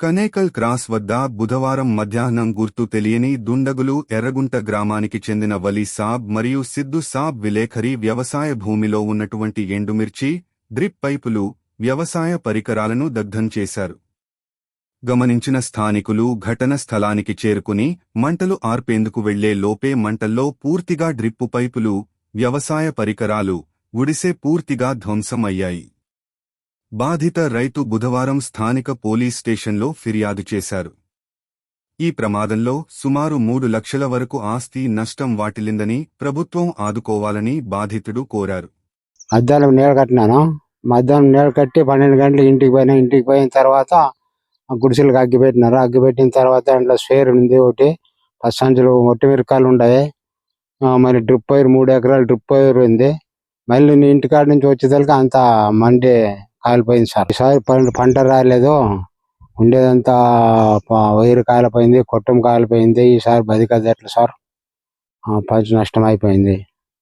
Kanekal cross వద్ద బుధవారం మధ్యాహ్నం గుర్తు తెలియని దుండగులు ఎర్రగుంట గ్రామానికి చెందిన వలీ సాబ్ మరియు సిద్దు సాబ్ విలేఖరి వ్యవసాయ భూమిలో ఉన్నటువంటి ఎండుమిర్చి డ్రిప్ పైపులు వ్యవసాయ పరికరాలను దగ్ధం చేశారు. గమనించిన స్థానికులు ఘటన స్థలానికి చేరుకుని మంటలు ఆర్పేందుకు వెళ్ళే లోపే మంటల్లో పూర్తిగా డ్రిప్పు పైపులు వ్యవసాయ పరికరాలు ఉడిసే పూర్తిగా ధ్వంసమయ్యాయి. బాధిత రైతు బుధవారం స్థానిక పోలీస్ స్టేషన్లో ఫిర్యాదు చేశారు. ఈ ప్రమాదంలో సుమారు మూడు లక్షల వరకు ఆస్తి నష్టం వాటిల్లిందని ప్రభుత్వం ఆదుకోవాలని బాధితుడు కోరారు. మధ్యాహ్నం నీళ్ళు కట్టినాను? మధ్యాహ్నం నీళ్ళు కట్టి పన్నెండు గంటలు ఇంటికి పోయినా ఇంటికి పోయిన తర్వాత గుడిసెలకు అగ్గి పెట్టినారు? అగ్గి పెట్టిన తర్వాత దాంట్లో స్వేర్ ఉంది ఒకటి పది సంచులు ఒట్టి మిరకాయలు ఉన్నాయి మరి డ్రిప్ వైర్ మూడు ఎకరాలు డ్రిప్ వైర్ ఉంది. మళ్ళీ నీ ఇంటికాడ నుంచి వచ్చేసరికి అంత మండే కాలిపోయింది సార్. ఈసారి పంట రాలేదు ఉండేదంతా వైరు కాలిపోయింది కొట్టం కాలిపోయింది ఈసారి బతికది ఎట్లా సార్? పంచ పంట నష్టం అయిపోయింది.